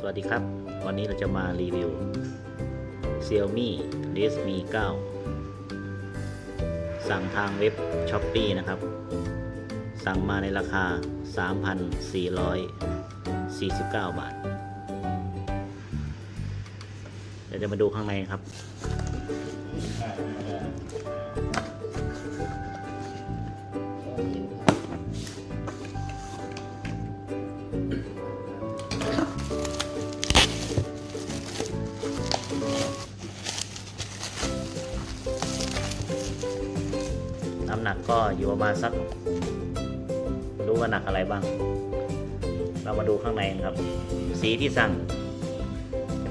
สวัสดีครับ วันนี้เราจะมารีวิว Xiaomi Redmi 9 สั่งทางเว็บ s h o p e e นะครับ สั่งมาในราคา 3,449 บาท เดี๋ยวจะมาดูข้างในครับ ก็อยู่ประมาณสักรู้ว่าหนักอะไรบ้าง เรามาดูข้างในกันครับ สีที่สั่ง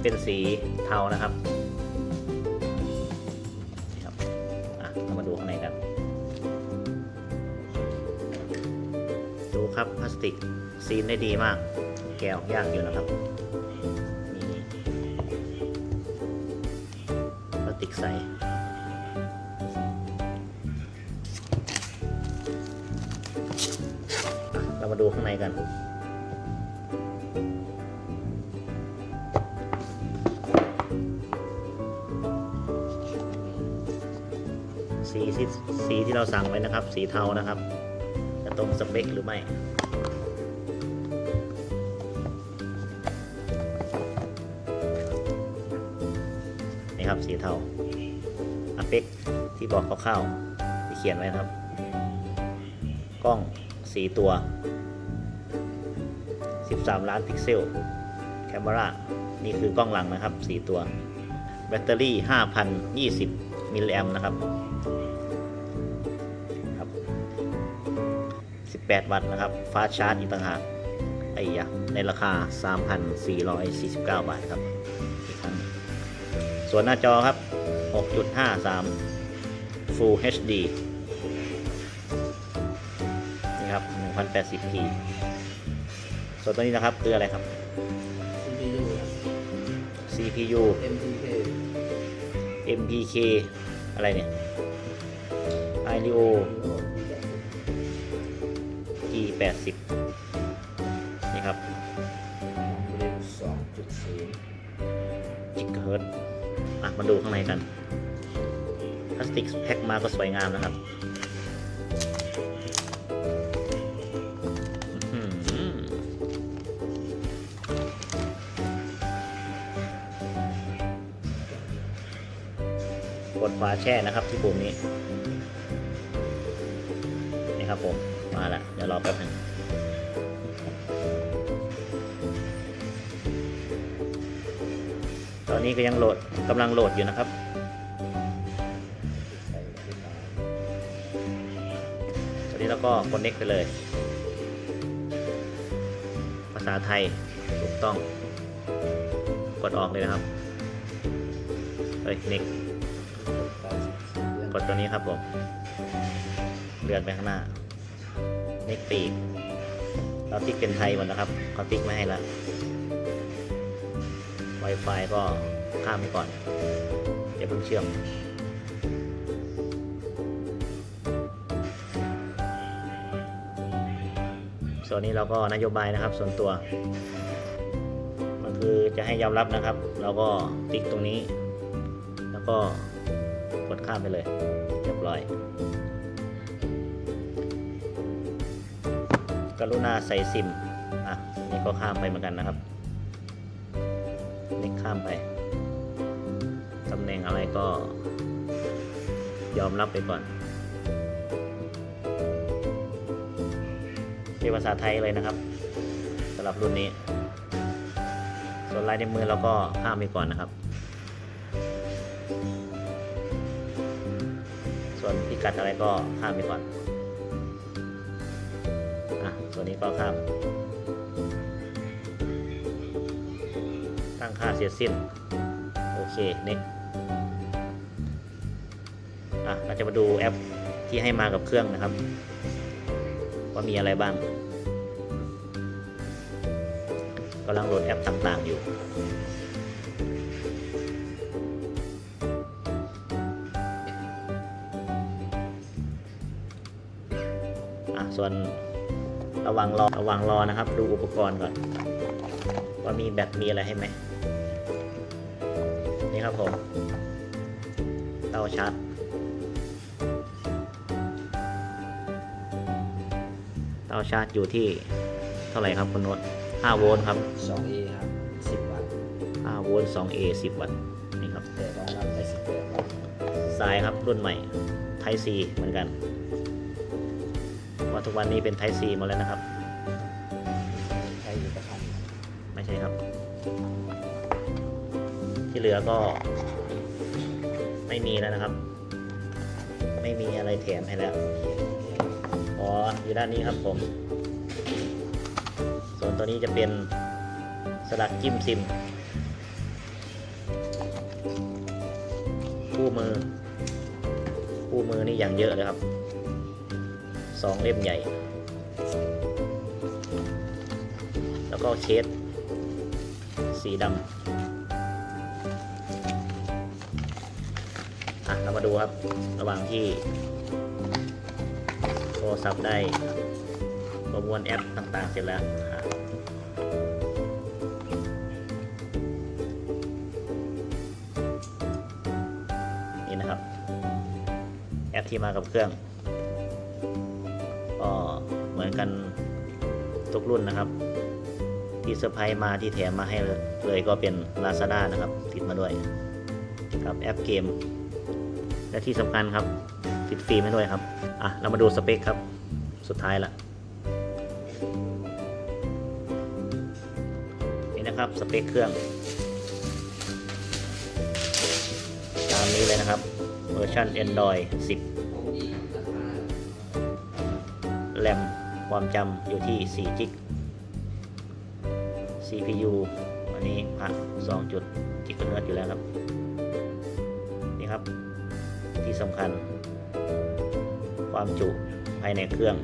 เป็นสีเทานะครับนี่ครับอะเรามาดูข้างในกัน ดูครับพลาสติกซีนได้ดีมาก แกะออกยากอยู่นะครับพลาสติกใส ดูข้างในกัน สีที่สีที่เราสั่งไว้นะครับ สีเทานะครับ จะตรงสเปคหรือไม่นี่ครับสีเทาสเปคที่บอกคร่าวๆที่เขียนไว้ครับ กล้อง 4 ตัว 13 ล้านพิกเซลแคม e รานี่คือกล้องหลังนะครับ 4 ตัว แบตเตอรี่ 5,020 มิลลิแอมนะครับครับ18 วัตต์นะครับฟาสชาร์จอีกต่างหากไอ้ยะในราคา 3,449 บาทครับอีกครั้งส่วนหน้าจอครับ 6.53 Full HD 1080p ส่วนตัวนี้นะครับคืออะไรครับ CPU CPU MTK MPK อะไรเนี่ย ILO G80 นี่ครับเร็ว2.0จิกเฮิร์ตอะมาดูข้างในกันพลาสติกแพ็คมาก็สวยงามนะครับ กดฝาแช่นะครับที่ปุ่มนี้ นี่ครับผม มาล้วเดี๋ยวรอแป๊บหนึงตอนนี้ก็ยังโหลดกำลังโหลดอยู่นะครับตอนนี้เราก็ connect ไปเลย ภาษาไทยถูกต้อง กดออกเลยนะครับ เฮ้ย next ก กดตัวนี้ครับผม เลื่อนไปข้างหน้า next ปีกเราติ๊กเป็นไทยหมดนะครับเขาติ๊กไม่ให้แล้ว Wi-Fi ก็ข้ามไปก่อนอย่าเพิ่งเชื่อมส่วนนี้เราก็นโยบายนะครับ ส่วนตัว มันคือจะให้ยอมรับนะครับ เราก็ติ๊กตรงนี้ แล้วก็ กดข้ามไปเลยเรียบร้อย กรุณาใส่ซิม อะ นี่ก็ข้ามไปเหมือนกันนะครับ นี่ข้ามไป ตำแหน่งอะไรก็ ยอมรับไปก่อนเป็นภาษาไทยเลยนะครับสำหรับรุ่นนี้ ส่วนลายในมือเราก็ข้ามไปก่อนนะครับ ส่วนพิกัดอะไรก็ข้ามไปก่อนอะส่วนนี้ก็ข้าม ตั้งค่าเสร็จสิ้น โอเคน็กอะเราจะมาดูแอปที่ให้มากับเครื่องนะครับ ว่ามีอะไรบ้างกำลังโหลดแอปต่างๆอยู่ อะส่วนระหวังรอระหวังรอนะครับ ดูอุปกรณ์ก่อนวว่ามีแบตมีอะไรให้ไหมนี่ครับผมเตาชาร์จเตาชาร์จอยู่ที่เท่าไหร่ครับคุณนวด5โวลต์ครับสองเอครับสิบวัตต์5โวลต์ 2A 10 วัตต์นี่ครับแต่รองรับได้สิบแปดวัตต์สายครับรุ่นใหม่ Type C เหมือนกัน เพราะทุกวันนี้เป็น Type C หมดแล้วนะครับใช้อยู่กับพันไม่ใช่ครับ ที่เหลือก็ ไม่มีแล้วนะครับ ไม่มีอะไรแถมให้แล้วอ๋ออยู่ด้านนี้ครับผม ส่วนตัวนี้จะเป็นสลักจิ้มซิม คู่มือ คู่มือนี่อย่างเยอะเลยครับ สองเล่มใหญ่ แล้วก็เคสสีดำอะเรามาดูครับ ระหว่างที่โทรศัพท์ได้ประมวลแอปต่างๆ เสร็จแล้วนี่นะครับ แอปที่มากับเครื่อง กันทุกรุ่นนะครับ ที่เซอร์ไพรส์มาที่แถมมาให้เลยก็เป็น Lazada นะครับ ติดมาด้วยครับแอปเกม และที่สำคัญครับ ติดฟิล์มให้ด้วยครับ อะ เรามาดูสเปคครับ สุดท้ายละนี่นะครับสเปคเครื่องตามนี้เลยนะครับเวอร์ชัน Android 10 แรม ความจำอยู่ที่4จิก CPU อันนี้พัก2จุดกิกเฮิรตซ์อยู่แล้วครับ นี่ครับ ที่สำคัญ ความจุภายในเครื่อง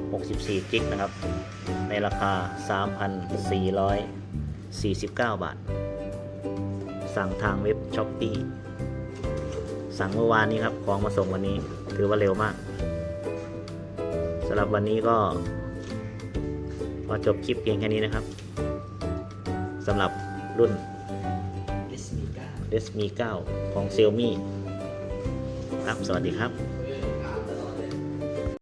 64กิกนะครับ ในราคา 3,449 บาท สั่งทางเว็บช้อปปีสั่งเมื่อวานนี้ครับ ของมาส่งวันนี้ ถือว่าเร็วมากำหรับวันนี้ก็ขอจบคลิปเพียงแค่นี้นะครับสำหรับรุ่นเอสมีก้า Redmi 9ของ Xiaomi ครับ สวัสดีครับ